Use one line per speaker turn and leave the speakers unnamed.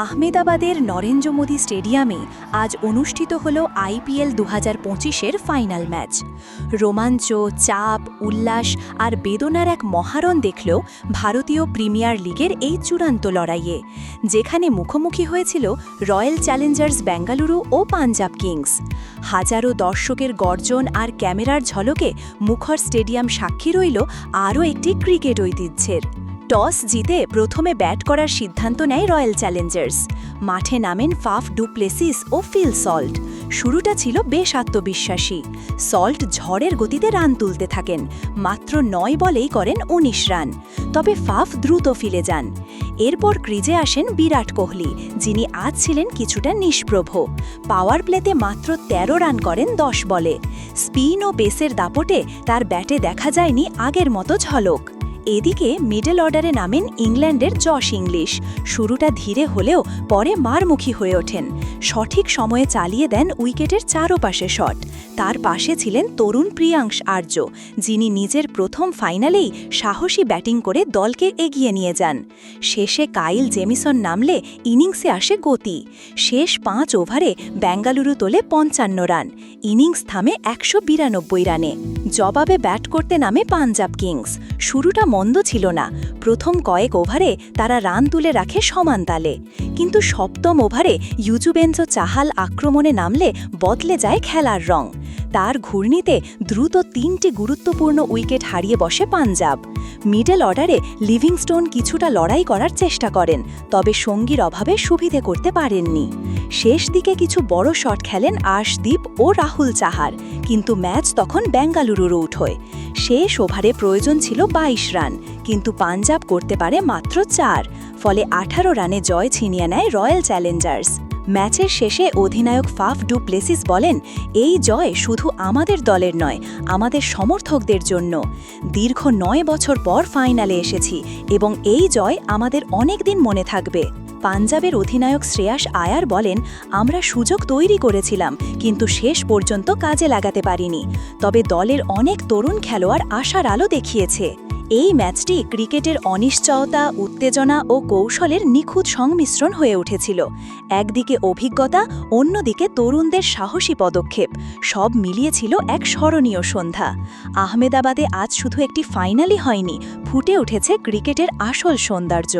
আহমেদাবাদের নরেন্দ্র মোদী স্টেডিয়ামে আজ অনুষ্ঠিত হল আইপিএল দু হাজার পঁচিশের ফাইনাল ম্যাচ। রোমাঞ্চ, চাপ, উল্লাস আর বেদনার এক মহারণ দেখল ভারতীয় প্রিমিয়ার লিগের এই চূড়ান্ত লড়াইয়ে, যেখানে মুখোমুখি হয়েছিল রয়্যাল চ্যালেঞ্জার্স বেঙ্গালুরু ও পাঞ্জাব কিংস। হাজারো দর্শকের গর্জন আর ক্যামেরার ঝলকে মুখর স্টেডিয়াম সাক্ষী রইল আরও একটি ক্রিকেট ঐতিহ্যের। টস জিতে প্রথমে ব্যাট করার সিদ্ধান্ত নেয় রয়্যাল চ্যালেঞ্জার্স। মাঠে নামেন ফাফ ডুপ্লেসিস ও ফিল সল্ট। শুরুটা ছিল বেশ আত্মবিশ্বাসী। সল্ট ঝড়ের গতিতে রান তুলতে থাকেন। মাত্র নয় বলেই করেন ১৯ রান। তবে ফাফ দ্রুত ফিরে যান। এরপর ক্রিজে আসেন বিরাট কোহলি, যিনি আজ ছিলেন কিছুটা নিষ্প্রভ। পাওয়ার প্লেতে মাত্র ১৩ রান করেন ১০ বলে। স্পিন ও পেসের দাপটে তার ব্যাটে দেখা যায়নি আগের মতো ঝলক। এদিকে মিডল অর্ডারে নামেন ইংল্যান্ডের জশ ইংলিশ। শুরুটা ধীরে হলেও পরে মারমুখী হয়ে ওঠেন। সঠিক সময়ে চালিয়ে দেন উইকেটের চারোপাশে শট। তার পাশে ছিলেন তরুণ প্রিয়াংশ আর্য, যিনি নিজের প্রথম ফাইনালেই সাহসী ব্যাটিং করে দলকে এগিয়ে নিয়ে যান। শেষে কাইল জেমিসন নামলে ইনিংসে আসে গতি। শেষ পাঁচ ওভারে বেঙ্গালুরু তোলে পঞ্চান্ন রান। ইনিংস থামে একশো বিরানব্বই রানে। জবাবে ব্যাট করতে নামে পাঞ্জাব কিংস। শুরুটা মন্দ ছিল না। প্রথম কয়েক ওভারে তারা রান তুলে রাখে সমান তালে। কিন্তু সপ্তম ওভারে ইউজুবেঞ্জ চাহাল আক্রমণে নামলে বদলে যায় খেলার রং। তার ঘূর্ণিতে দ্রুত তিনটি গুরুত্বপূর্ণ উইকেট হারিয়ে বসে পাঞ্জাব। মিডল অর্ডারে লিভিংস্টোন কিছুটা লড়াই করার চেষ্টা করেন, তবে সঙ্গীর অভাবে সুবিধে করতে পারেননি। শেষ দিকে কিছু বড় শট খেলেন আশদীপ ও রাহুল চাহার, কিন্তু ম্যাচ তখন বেঙ্গালুরুর উঠোয় শেষ ওভারে প্রয়োজন ছিল ২২ রান, কিন্তু পাঞ্জাব করতে পারে মাত্র চার, ফলে আঠারো রানে জয় ছিনিয়ে নেয় রয়্যাল চ্যালেঞ্জার্স। ম্যাচের শেষে অধিনায়ক ফাফ ডু প্লেসিস বলেন, এই জয় শুধু আমাদের দলের নয়, আমাদের সমর্থকদের জন্য। দীর্ঘ নয় বছর পর ফাইনালে এসেছি এবং এই জয় আমাদের অনেক দিন মনে থাকবে। পাঞ্জাবের অধিনায়ক শ্রেয়াস আয়ার বলেন, আমরা সুযোগ তৈরি করেছিলাম, কিন্তু শেষ পর্যন্ত কাজে লাগাতে পারিনি। তবে দলের অনেক তরুণ খেলোয়াড় আশার আলো দেখিয়েছে। এই ম্যাচটি ক্রিকেটের অনিশ্চয়তা, উত্তেজনা ও কৌশলের নিখুঁত সংমিশ্রণ হয়ে উঠেছিল। একদিকে অভিজ্ঞতা, অন্যদিকে তরুণদের সাহসী পদক্ষেপ। সব মিলিয়েছিল এক স্মরণীয় সন্ধ্যা। আহমেদাবাদে আজ শুধু একটি ফাইনালই হয়নি, ফুটে উঠেছে ক্রিকেটের আসল সৌন্দর্য।